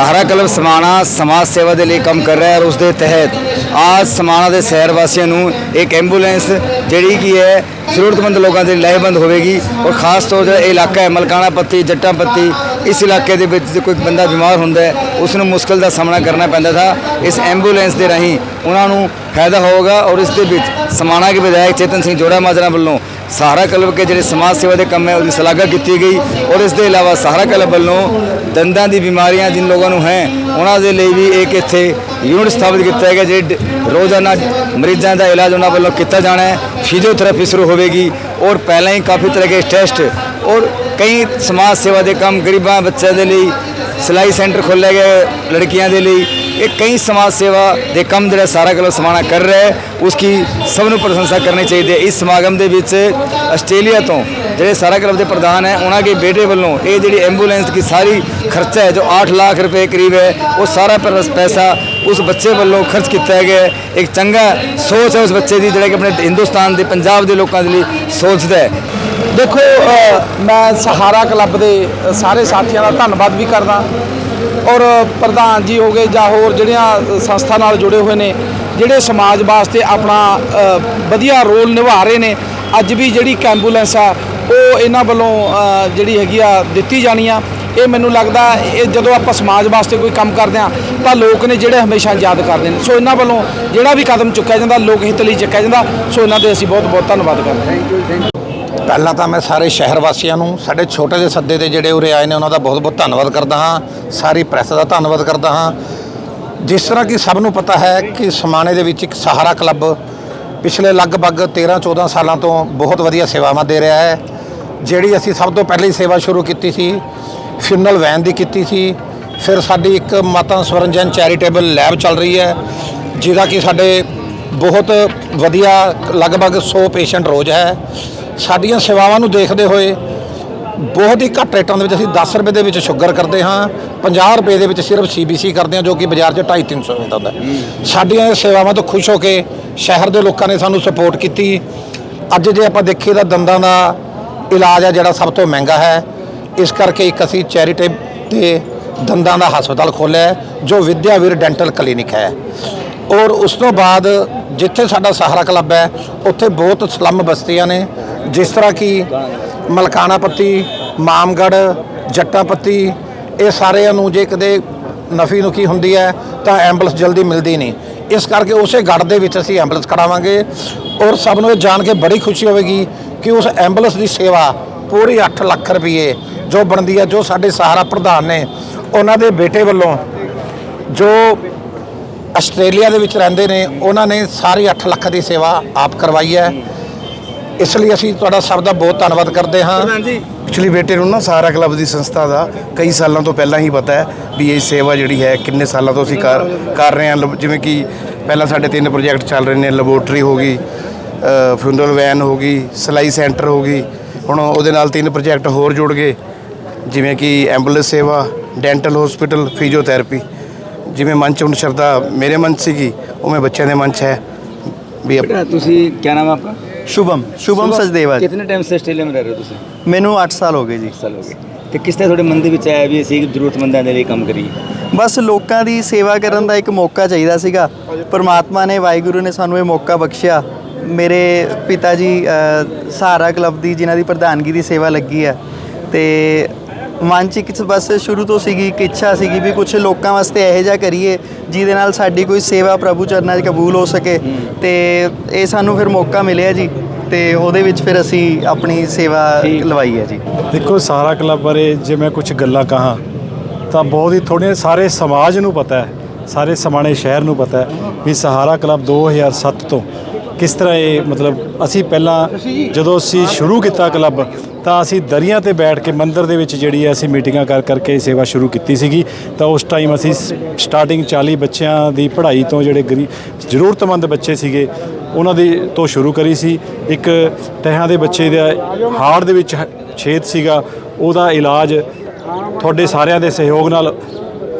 ਸਹਾਰਾ ਕਲਬ ਸਮਾਣਾ ਸਮਾਜ ਸੇਵਾ ਦੇ ਲਈ ਕੰਮ ਕਰ ਰਿਹਾ ਹੈ ਔਰ ਉਸ ਦੇ ਤਹਿਤ ਅੱਜ ਸਮਾਣਾ ਦੇ ਸ਼ਹਿਰ ਵਾਸੀਆਂ ਨੂੰ ਇੱਕ ਐਂਬੂਲੈਂਸ ਜਿਹੜੀ ਕੀ ਹੈ ਜ਼ਰੂਰਤਮੰਦ ਲੋਕਾਂ ਦੇ ਲਈ ਲਾਹੇਵੰਦ ਹੋਵੇਗੀ ਔਰ ਖਾਸ ਤੌਰ ਤੇ ਇਹ ਇਲਾਕਾ ਹੈ ਮਲਕਾਣਾ ਪੱਤੀ, ਜੱਟਾਂ ਪੱਤੀ, ਇਸ ਇਲਾਕੇ ਦੇ ਵਿੱਚ ਜੇ ਕੋਈ ਬੰਦਾ ਬਿਮਾਰ ਹੁੰਦਾ ਹੈ ਉਸ ਨੂੰ ਮੁਸ਼ਕਲ ਦਾ ਸਾਹਮਣਾ ਕਰਨਾ ਪੈਂਦਾ ਥਾ। ਇਸ ਐਂਬੂਲੈਂਸ ਦੇ ਰਾਹੀਂ ਉਹਨਾਂ ਨੂੰ ਫਾਇਦਾ ਹੋਵੇਗਾ ਔਰ ਇਸ ਦੇ ਵਿੱਚ ਸਮਾਣਾ ਦੇ ਵਿਧਾਇਕ ਚੇਤਨ ਸਿੰਘ ਜੋੜਾ ਮਾਜਰਾ ਵੱਲੋਂ ਸਹਾਰਾ ਕਲਬ ਕੇ ਜਿਹੜੇ ਸਮਾਜ ਸੇਵਾ ਦੇ ਕੰਮ ਹੈ ਉਹਦੀ ਸ਼ਲਾਘਾ ਕੀਤੀ ਗਈ ਔਰ ਇਸ ਦੇ ਇਲਾਵਾ ਸਹਾਰਾ ਕਲਬ ਵੱਲੋਂ ਦੰਦਾਂ ਦੀ ਬਿਮਾਰੀਆਂ ਜਿਨ ਲੋਕਾਂ ਨੂੰ ਹੈ, ਉਹਨਾਂ ਦੇ ਲਈ ਵੀ ਇੱਕ ਇੱਥੇ ਯੂਨਿਟ ਸਥਾਪਿਤ ਕੀਤਾ ਗਿਆ ਜਿਹੜੇ ਰੋਜ਼ਾਨਾ ਮਰੀਜ਼ਾਂ ਦਾ ਇਲਾਜ ਉਹਨਾਂ ਵੱਲੋਂ ਕੀਤਾ ਜਾਣਾ ਹੈ, ਫਿਜ਼ੀਓਥੈਰੇਪੀ ਸ਼ੁਰੂ ਹੋਵੇਗੀ ਔਰ ਪਹਿਲਾਂ ਹੀ ਕਾਫੀ ਤਰ੍ਹਾਂ ਦੇ ਟੈਸਟ ਔਰ ਕਈ ਸਮਾਜ ਸੇਵਾ ਦੇ ਕੰਮ ਗਰੀਬਾਂ ਬੱਚਿਆਂ ਦੇ ਲਈ ਸਿਲਾਈ ਸੈਂਟਰ ਖੋਲ੍ਹਿਆ ਗਿਆ ਲੜਕੀਆਂ ਦੇ ਲਈ ਇਹ ਕਈ ਸਮਾਜ ਸੇਵਾ ਦੇ ਕੰਮ ਜਿਹੜਾ ਸਾਰਾ ਕਲਬ ਸਮਾਣਾ ਕਰ ਰਿਹਾ ਹੈ ਉਸकी ਸਭ ਨੂੰ ਪ੍ਰਸ਼ੰਸਾ ਕਰਨੀ ਚਾਹੀਦੀ ਹੈ। ਇਸ ਸਮਾਗਮ ਦੇ ਵਿੱਚ ਆਸਟ੍ਰੇਲੀਆ ਤੋਂ ਜਿਹੜੇ ਸਾਰਾ ਕਲਬ ਦੇ ਪ੍ਰਧਾਨ ਹੈ, ਉਹਨਾਂ ਦੇ ਬੇਟੇ ਵੱਲੋਂ ਇਹ ਜਿਹੜੀ ਐਂਬੂਲੈਂਸ ਦੀ ਸਾਰੀ ਖਰਚਾ ਹੈ, ਜੋ 8 ਲੱਖ ਰੁਪਏ ਕਰੀਬ ਹੈ, ਉਹ ਸਾਰਾ ਪੈਸਾ ਉਸ ਬੱਚੇ ਵੱਲੋਂ ਖਰਚ ਕੀਤਾ ਗਿਆ ਇੱਕ ਚੰਗਾ ਸੋਚ ਹੈ ਉਸ ਬੱਚੇ ਦੀ, ਜਿਹੜਾ ਕਿ ਆਪਣੇ ਹਿੰਦੁਸਤਾਨ ਦੇ, ਪੰਜਾਬ ਦੇ ਲੋਕਾਂ ਦੇ ਲਈ ਸੋਚਦਾ ਹੈ। ਦੇਖੋ ਮੈਂ ਸਹਾਰਾ ਕਲੱਬ ਦੇ ਸਾਰੇ ਸਾਥੀਆਂ ਦਾ ਧੰਨਵਾਦ ਵੀ ਕਰਦਾ। ਔਰ ਪ੍ਰਧਾਨ ਜੀ ਹੋ ਗਏ ਜਾਂ ਹੋਰ ਜਿਹੜੀਆਂ ਸੰਸਥਾ ਨਾਲ ਜੁੜੇ ਹੋਏ ਨੇ, ਜਿਹੜੇ ਸਮਾਜ ਵਾਸਤੇ ਆਪਣਾ ਵਧੀਆ ਰੋਲ ਨਿਭਾ ਰਹੇ ਨੇ, ਅੱਜ ਵੀ ਜਿਹੜੀ ਕੈਂਬੂਲੈਂਸ ਆ, ਉਹ ਇਹਨਾਂ ਵੱਲੋਂ ਜਿਹੜੀ ਹੈਗੀ ਆ, ਦਿੱਤੀ ਜਾਣੀ ਆ। ਇਹ ਮੈਨੂੰ ਲੱਗਦਾ ਇਹ ਜਦੋਂ ਆਪਾਂ ਸਮਾਜ ਵਾਸਤੇ ਕੋਈ ਕੰਮ ਕਰਦੇ ਆ, ਤਾਂ ਲੋਕ ਨੇ ਜਿਹੜੇ ਹਮੇਸ਼ਾ ਯਾਦ ਕਰਦੇ ਨੇ। ਸੋ ਇਹਨਾਂ ਵੱਲੋਂ ਜਿਹੜਾ ਵੀ ਕਦਮ ਚੁੱਕਿਆ ਜਾਂਦਾ, ਲੋਕ ਹਿੱਤ ਲਈ ਚੁੱਕਿਆ ਜਾਂਦਾ, ਸੋ ਇਹਨਾਂ ਦੇ ਅਸੀਂ ਬਹੁਤ ਬਹੁਤ ਧੰਨਵਾਦ ਕਰਦੇ ਹਾਂ। ਪਹਿਲਾਂ ਤਾਂ ਮੈਂ ਸਾਰੇ ਸ਼ਹਿਰ ਵਾਸੀਆਂ ਨੂੰ, ਸਾਡੇ ਛੋਟੇ ਜਿਹੇ ਸੱਦੇ ਤੇ ਜਿਹੜੇ ਉਰੇ ਆਏ ਨੇ, ਉਹਨਾਂ ਦਾ ਬਹੁਤ-ਬਹੁਤ ਧੰਨਵਾਦ ਕਰਦਾ ਹਾਂ। ਸਾਰੀ ਪ੍ਰੈਸ ਦਾ ਧੰਨਵਾਦ ਕਰਦਾ ਹਾਂ। ਜਿਸ ਤਰ੍ਹਾਂ ਕਿ ਸਭ ਨੂੰ ਪਤਾ ਹੈ ਕਿ ਸਮਾਣੇ ਦੇ ਵਿੱਚ ਇੱਕ ਸਹਾਰਾ ਕਲੱਬ ਪਿਛਲੇ ਲਗਭਗ 13-14 ਸਾਲਾਂ ਤੋਂ ਬਹੁਤ ਵਧੀਆ ਸੇਵਾਵਾਂ ਦੇ ਰਿਹਾ ਹੈ, ਜਿਹੜੀ ਅਸੀਂ ਸਭ ਤੋਂ ਪਹਿਲੀ ਸੇਵਾ ਸ਼ੁਰੂ ਕੀਤੀ ਸੀ ਫਿਊਨਲ ਵੈਨ ਦੀ ਕੀਤੀ ਸੀ, ਫਿਰ ਸਾਡੀ ਇੱਕ ਮਾਤਾ ਸਵਰਨਜਨ ਚੈਰੀਟੇਬਲ ਲੈਬ ਚੱਲ ਰਹੀ ਹੈ, ਜਿਹਦਾ ਕਿ ਸਾਡੇ ਬਹੁਤ ਵਧੀਆ ਲਗਭਗ 100 ਪੇਸ਼ੈਂਟ ਰੋਜ਼ ਹੈ। ਸਾਡੀਆਂ ਸੇਵਾਵਾਂ ਨੂੰ ਦੇਖਦੇ ਹੋਏ ਬਹੁਤ ਹੀ ਘੱਟ ਰੇਟਾਂ ਦੇ ਵਿੱਚ ਅਸੀਂ 10 ਰੁਪਏ ਦੇ ਵਿੱਚ ਸ਼ੂਗਰ ਕਰਦੇ ਹਾਂ 50 ਰੁਪਏ ਦੇ ਵਿੱਚ ਸਿਰਫ ਸੀਬੀਸੀ ਕਰਦੇ ਹਾਂ ਜੋ ਕਿ ਬਾਜ਼ਾਰ 'ਚ 2.5 300 ਰੁਪਏ ਦਾ ਹੁੰਦਾ ਹੈ। ਸਾਡੀਆਂ ਇਹ ਸੇਵਾਵਾਂ ਤੋਂ ਖੁਸ਼ ਹੋ ਕੇ ਸ਼ਹਿਰ ਦੇ ਲੋਕਾਂ ਨੇ ਸਾਨੂੰ ਸਪੋਰਟ ਕੀਤੀ। ਅੱਜ ਜੇ ਆਪਾਂ ਦੇਖੀਏ ਤਾਂ ਦੰਦਾਂ ਦਾ ਇਲਾਜ ਹੈ ਜਿਹੜਾ ਸਭ ਤੋਂ ਮਹਿੰਗਾ ਹੈ। ਇਸ ਕਰਕੇ ਇੱਕ ਅਸੀਂ ਚੈਰੀਟੀ ਤੇ ਦੰਦਾਂ ਦਾ ਹਸਪਤਾਲ ਖੋਲ੍ਹਿਆ ਹੈ ਜੋ ਵਿਦਿਆਵੀਰ ਡੈਂਟਲ ਕਲੀਨਿਕ ਹੈ। ਔਰ ਉਸ ਤੋਂ ਬਾਅਦ ਜਿੱਥੇ ਸਾਡਾ ਸਹਾਰਾ ਕਲੱਬ ਹੈ ਉੱਥੇ ਬਹੁਤ ਸਲਮ ਬਸਤੀਆਂ ਨੇ। ਜਿਸ ਤਰ੍ਹਾਂ ਕਿ ਮਲਕਾਣਾ ਪੱਤੀ ਮਾਮਗੜ ਜੱਟਾ ਪੱਤੀ, ਇਹ ਸਾਰਿਆਂ ਨੂੰ ਜੇ ਕਦੇ ਨਫੀ ਨੁਕੀ ਹੁੰਦੀ ਹੈ ਤਾਂ ਐਂਬੂਲੈਂਸ ਜਲਦੀ ਮਿਲਦੀ ਨਹੀਂ। ਇਸ ਕਰਕੇ ਉਸੇ ਗੜ ਦੇ ਵਿੱਚ ਅਸੀਂ ਐਂਬੂਲੈਂਸ ਖੜਾਵਾਂਗੇ ਔਰ ਸਭ ਨੂੰ ਇਹ ਜਾਣ ਕੇ ਬੜੀ ਖੁਸ਼ੀ ਹੋਵੇਗੀ ਕਿ ਉਸ ਐਂਬੂਲੈਂਸ ਦੀ ਸੇਵਾ ਪੂਰੀ 8 ਲੱਖ ਰੁਪਏ ਜੋ ਬਣਦੀ ਹੈ, ਜੋ ਸਾਡੇ ਸਹਾਰਾ ਪ੍ਰਧਾਨ ਨੇ, ਉਹਨਾਂ ਦੇ ਬੇਟੇ ਵੱਲੋਂ ਜੋ ਆਸਟ੍ਰੇਲੀਆ ਦੇ ਵਿੱਚ ਰਹਿੰਦੇ ਨੇ, ਉਹਨਾਂ ਨੇ ਸਾਰੀ 8 ਲੱਖ ਦੀ ਸੇਵਾ ਆਪ ਕਰਵਾਈ ਹੈ। ਇਸ ਲਈ ਅਸੀਂ ਤੁਹਾਡਾ ਸਭ ਦਾ ਬਹੁਤ ਧੰਨਵਾਦ ਕਰਦੇ ਹਾਂ। ਪ੍ਰਧਾਨ ਐਕਚੁਅਲੀ ਬੇਟੇ ਨੂੰ ਨਾ ਸਾਰਾ ਕਲੱਬ ਦੀ ਸੰਸਥਾ ਦਾ ਕਈ ਸਾਲਾਂ ਤੋਂ ਪਹਿਲਾਂ ਹੀ ਪਤਾ ਹੈ ਵੀ ਇਹ ਸੇਵਾ ਜਿਹੜੀ ਹੈ ਕਿੰਨੇ ਸਾਲਾਂ ਤੋਂ ਅਸੀਂ ਕਰ ਕਰ ਰਹੇ ਹਾਂ। ਜਿਵੇਂ ਕਿ ਪਹਿਲਾਂ ਸਾਡੇ ਤਿੰਨ ਪ੍ਰੋਜੈਕਟ ਚੱਲ ਰਹੇ ਨੇ ਲੈਬੋਰਟਰੀ ਹੋ ਗਈ ਫਿਊਨਰਲ ਵੈਨ ਹੋ ਗਈ ਸਲਾਈ ਸੈਂਟਰ ਹੋ ਗਈ ਹੁਣ ਉਹਦੇ ਨਾਲ ਤਿੰਨ ਪ੍ਰੋਜੈਕਟ ਹੋਰ ਜੁੜ ਗਏ ਜਿਵੇਂ ਕਿ ਐਂਬੂਲੈਂਸ ਸੇਵਾ ਡੈਂਟਲ ਹਸਪੀਟਲ ਫਿਜ਼ੀਓਥੈਰੇਪੀ ਜਿਵੇਂ ਮਨ ਹੁਣ ਸ਼ਰਦਾ ਮੇਰੇ ਮਨ ਸੀਗੀ ਉਵੇਂ ਬੱਚਿਆਂ ਦੇ ਮਨ ਚ ਹੈ ਵੀ ਤੁਸੀਂ ਕੀ ਨਾਮ ਆਪਕਾ ਸ਼ੁਭਮ ਸ਼ੁਭਮ ਸਚਦੇਵਾ ਕਿੰਨੇ ਟਾਈਮ ਸੇ ਆਸਟ੍ਰੇਲੀਆ ਮੇ ਰਹਿ ਰਹੇ ਹੋ ਤੁਸੀਂ? ਮੈਨੂੰ 8 ਸਾਲ ਹੋ ਗਏ ਜੀ। ਸਾਲ ਹੋ ਗਏ। ਤੇ ਕਿਸ ਤਰ੍ਹਾਂ ਤੁਹਾਡੇ ਮਨ ਵਿੱਚ ਆਇਆ ਵੀ ਅਸੀਂ ਜ਼ਰੂਰਤਮੰਦਾਂ ਦੇ ਲਈ ਕੰਮ ਕਰੀਏ? ਬਸ ਲੋਕਾਂ ਦੀ ਸੇਵਾ ਕਰਨ ਦਾ ਇੱਕ ਮੌਕਾ ਚਾਹੀਦਾ ਸੀਗਾ। ਪਰਮਾਤਮਾ ਨੇ ਵਾਹਿਗੁਰੂ ਨੇ ਸਾਨੂੰ ਇਹ ਮੌਕਾ ਬਖਸ਼ਿਆ। ਮੇਰੇ ਪਿਤਾ ਜੀ ਸਹਾਰਾ ਕਲੱਬ ਦੀ ਜਿਨ੍ਹਾਂ ਦੀ ਪ੍ਰਧਾਨਗੀ ਦੀ ਸੇਵਾ ਲੱਗੀ ਹੈ। ਤੇ ਮਨ ਚ ਇੱਕ ਬਸ ਸ਼ੁਰੂ ਤੋਂ ਸੀਗੀ ਇੱਕ ਇੱਛਾ ਸੀਗੀ ਵੀ ਕੁਝ ਲੋਕਾਂ ਵਾਸਤੇ ਇਹੋ ਜਿਹਾ ਕਰੀਏ ਜਿਹਦੇ ਨਾਲ ਸਾਡੀ ਕੋਈ ਸੇਵਾ ਪ੍ਰਭੂ ਚਰਨਾਂ 'ਚ ਕਬੂਲ ਹੋ ਸਕੇ। ਤੇ ਇਹ ਸਾਨੂੰ ਫਿਰ ਮੌਕਾ ਮਿਲਿਆ ਜੀ ਤੇ ਉਹਦੇ ਵਿੱਚ ਫਿਰ ਅਸੀਂ ਆਪਣੀ ਸੇਵਾ ਲਵਾਈ ਹੈ ਜੀ। ਦੇਖੋ ਸਾਰਾ ਕਲੱਬ ਬਾਰੇ ਜੇ ਮੈਂ ਕੁਝ ਗੱਲਾਂ ਕਹਾਂ ਤਾਂ ਬਹੁਤ ਹੀ ਥੋੜ੍ਹੀਆਂ ਸਾਰੇ ਸਮਾਜ ਨੂੰ ਪਤਾ ਹੈ ਸਾਰੇ ਸਮਾਣੇ ਸ਼ਹਿਰ ਨੂੰ ਪਤਾ ਹੈ ਵੀ ਸਹਾਰਾ ਕਲੱਬ 2007 ਤੋਂ ਕਿਸ ਤਰ੍ਹਾਂ ਇਹ ਮਤਲਬ ਅਸੀਂ ਪਹਿਲਾਂ ਜਦੋਂ ਅਸੀਂ ਸ਼ੁਰੂ ਕੀਤਾ ਕਲੱਬ ਤਾਂ ਅਸੀਂ ਦਰੀਆਂ ਤੇ ਬੈਠ ਕੇ ਮੰਦਿਰ ਦੇ ਵਿੱਚ ਜਿਹੜੀ ਹੈ ਅਸੀਂ ਮੀਟਿੰਗਾਂ ਕਰ ਕਰਕੇ ਸੇਵਾ ਸ਼ੁਰੂ ਕੀਤੀ ਸੀਗੀ। ਤਾਂ ਉਸ ਟਾਈਮ ਅਸੀਂ ਸਟਾਰਟਿੰਗ 40 ਬੱਚਿਆਂ ਦੀ ਪੜ੍ਹਾਈ ਤੋਂ ਜਿਹੜੇ ਗਰੀਬ ਜ਼ਰੂਰਤਮੰਦ ਬੱਚੇ ਸੀਗੇ, ਉਹਨਾਂ ਦੀ ਤੋਂ ਸ਼ੁਰੂ ਕਰੀ ਸੀ। ਇੱਕ ਤਹਾਂ ਦੇ ਬੱਚੇ ਦਾ ਹਾਰਟ ਦੇ ਵਿੱਚ ਛੇਦ ਸੀਗਾ, ਉਹਦਾ ਇਲਾਜ ਤੁਹਾਡੇ ਸਾਰਿਆਂ ਦੇ ਸਹਿਯੋਗ ਨਾਲ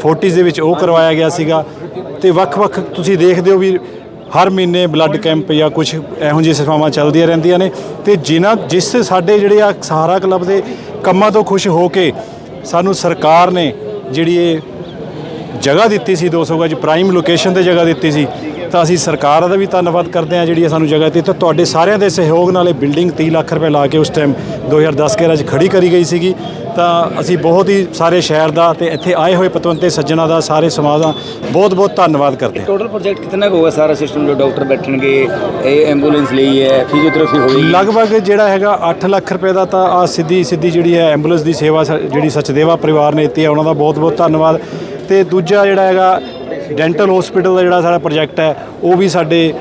ਫੋਰਟਿਸ ਦੇ ਵਿੱਚ ਉਹ ਕਰਵਾਇਆ ਗਿਆ ਸੀਗਾ। ਤੇ ਵੱਖ-ਵੱਖ ਤੁਸੀਂ ਦੇਖਦੇ ਹੋ ਵੀ ਹਰ ਮਹੀਨੇ ਬਲੱਡ ਕੈਂਪ ਜਾਂ ਕੁਝ ਇਹੋ ਜਿਹੀ ਸੇਵਾਵਾਂ ਚੱਲਦੀਆਂ ਰਹਿੰਦੀਆਂ ਨੇ ਤੇ ਜਿਨ੍ਹਾਂ ਜਿਸ ਸਾਡੇ ਜਿਹੜੇ ਆ ਸਹਾਰਾ ਕਲੱਬ ਦੇ ਕੰਮਾਂ ਤੋਂ ਖੁਸ਼ ਹੋ ਕੇ ਸਾਨੂੰ ਸਰਕਾਰ ਨੇ ਜਿਹੜੀ ਇਹ ਜਗ੍ਹਾ ਦਿੱਤੀ ਸੀ 200 ਗਜ ਪ੍ਰਾਈਮ ਲੋਕੇਸ਼ਨ ਤੇ ਜਗ੍ਹਾ ਦਿੱਤੀ ਸੀ ਤਾਂ ਅਸੀਂ ਸਰਕਾਰ ਦਾ ਵੀ ਧੰਨਵਾਦ ਕਰਦੇ ਹਾਂ ਜਿਹੜੀ ਸਾਨੂੰ ਜਗ੍ਹਾ ਦਿੱਤੀ। ਤਾਂ ਤੁਹਾਡੇ ਸਾਰਿਆਂ ਦੇ ਸਹਿਯੋਗ ਨਾਲ ਇਹ ਬਿਲਡਿੰਗ 30 ਲੱਖ ਰੁਪਏ ਲਾ ਕੇ ਉਸ ਟਾਈਮ 2010 ਕੇ ਰਾਜ ਖੜੀ ਕਰੀ ਗਈ ਸੀਗੀ। ਤਾਂ ਅਸੀਂ ਬਹੁਤ ਹੀ ਸਾਰੇ ਸ਼ਹਿਰ ਦਾ ਤੇ ਇੱਥੇ ਆਏ ਹੋਏ ਪਤਵੰਤੇ ਸੱਜਣਾ ਦਾ ਸਾਰੇ ਸਮਾਜ ਦਾ ਬਹੁਤ ਬਹੁਤ ਧੰਨਵਾਦ ਕਰਦੇ ਹਾਂ। ਟੋਟਲ ਪ੍ਰੋਜੈਕਟ ਕਿੰਨਾ ਹੋਊਗਾ? ਸਾਰਾ ਸਿਸਟਮ ਜੋ ਡਾਕਟਰ ਬੈਠਣਗੇ ਇਹ ਐਂਬੂਲੈਂਸ ਲਈ ਹੈ ਫਿਜ਼ੀਓਥੈਰੇਪੀ ਹੋਈ ਲਗਭਗ ਜਿਹੜਾ ਹੈਗਾ 8 ਲੱਖ ਰੁਪਏ ਦਾ ਤਾਂ ਆ ਸਿੱਧੀ ਸਿੱਧੀ ਜਿਹੜੀ ਹੈ ਐਂਬੂਲੈਂਸ ਦੀ ਸੇਵਾ ਜਿਹੜੀ ਸਚਦੇਵਾ ਪਰਿਵਾਰ ਨੇ ਦਿੱਤੀ ਹੈ ਉਹਨਾਂ ਦਾ ਬਹੁਤ ਬਹੁਤ ਧੰਨਵਾਦ। ਤੇ ਦੂਜਾ ਜਿਹੜਾ ਹੈਗਾ ਡੈਂਟਲ ਹਸਪੀਟਲ ਦਾ ਜਿਹੜਾ ਸਾਡਾ ਪ੍ਰੋਜੈਕਟ ਹੈ ਉਹ ਵੀ ਸਾਡੇ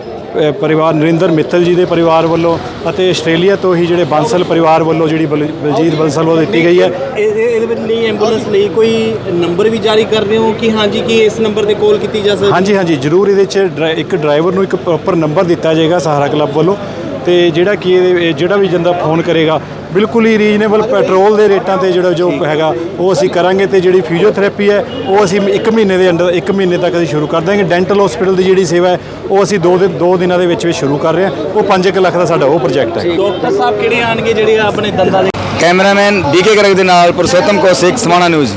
ਪਰਿਵਾਰ ਨਰਿੰਦਰ ਮਿੱਤਲ ਜੀ ਦੇ ਪਰਿਵਾਰ ਵੱਲੋਂ ਅਤੇ ਆਸਟ੍ਰੇਲੀਆ ਤੋਂ ਹੀ ਜਿਹੜੇ ਬਾਂਸਲ ਪਰਿਵਾਰ ਵੱਲੋਂ ਜਿਹੜੀ ਬਲ- ਬਲਜੀਤ ਬੰਸਲ ਵੱਲੋਂ ਦਿੱਤੀ ਗਈ ਹੈ। ਇਹਦੇ ਇਹਦੇ ਵਿੱਚ ਲਈ ਐਂਬੂਲੈਂਸ ਲਈ ਕੋਈ ਨੰਬਰ ਵੀ ਜਾਰੀ ਕਰ ਰਹੇ ਹੋ ਕਿ ਹਾਂਜੀ ਕਿ ਇਸ ਨੰਬਰ ਤੇ ਕਾਲ ਕੀਤੀ ਜਾ ਸਕਦੀ ਹਾਂਜੀ ਹਾਂਜੀ ਜ਼ਰੂਰ ਇਹਦੇ ਚ ਇੱਕ ਡਰਾਈਵਰ ਨੂੰ ਇੱਕ ਪ੍ਰੋਪਰ ਨੰਬਰ ਦਿੱਤਾ ਜਾਏਗਾ ਸਹਾਰਾ ਕਲੱਬ ਵੱਲੋਂ ਤੇ ਜਿਹੜਾ ਕਿ ਇਹਦੇ ਇਹ ਜਿਹੜਾ ਵੀ ਜੰਦਾ ਫੋਨ ਕਰੇਗਾ ਬਿਲਕੁਲ ਹੀ ਰੀਜਨੇਬਲ ਪੈਟਰੋਲ ਦੇ ਰੇਟਾਂ ਤੇ ਜਿਹੜਾ ਜੋ ਹੈਗਾ ਉਹ ਅਸੀਂ ਕਰਾਂਗੇ ਤੇ ਜਿਹੜੀ ਫਿਜ਼ੀਓਥੈਰੇਪੀ ਹੈ ਉਹ ਅਸੀਂ ਇੱਕ ਮਹੀਨੇ ਦੇ ਅੰਦਰ ਇੱਕ ਮਹੀਨੇ ਤੱਕ ਅਸੀਂ ਸ਼ੁਰੂ ਕਰ ਦਾਂਗੇ ਡੈਂਟਲ ਹਸਪੀਟਲ ਦੀ ਜਿਹੜੀ ਸੇਵਾ ਹੈ ਉਹ ਅਸੀਂ ਦੋ ਦਿਨ ਦੋ ਦਿਨਾਂ ਦੇ ਵਿੱਚ ਵਿੱਚ ਸ਼ੁਰੂ ਕਰ ਰਹੇ ਹਾਂ। ਉਹ 5 ਲੱਖ ਦਾ ਸਾਡਾ ਉਹ ਪ੍ਰੋਜੈਕਟ ਹੈ। ਡਾਕਟਰ ਸਾਹਿਬ ਕਿਹੜੇ ਆਣਗੇ ਜਿਹੜੇ ਆਪਣੇ ਦੰਦਾਂ ਦੇ ਕੈਮਰਾਮੈਨ ਡੀਕੇ ਗਰਗ ਦੇ ਨਾਲ ਪੁਰਸ਼ੋਤਮ ਕੌਸ਼ਿਕ ਸਮਾਣਾ ਨਿਊਜ਼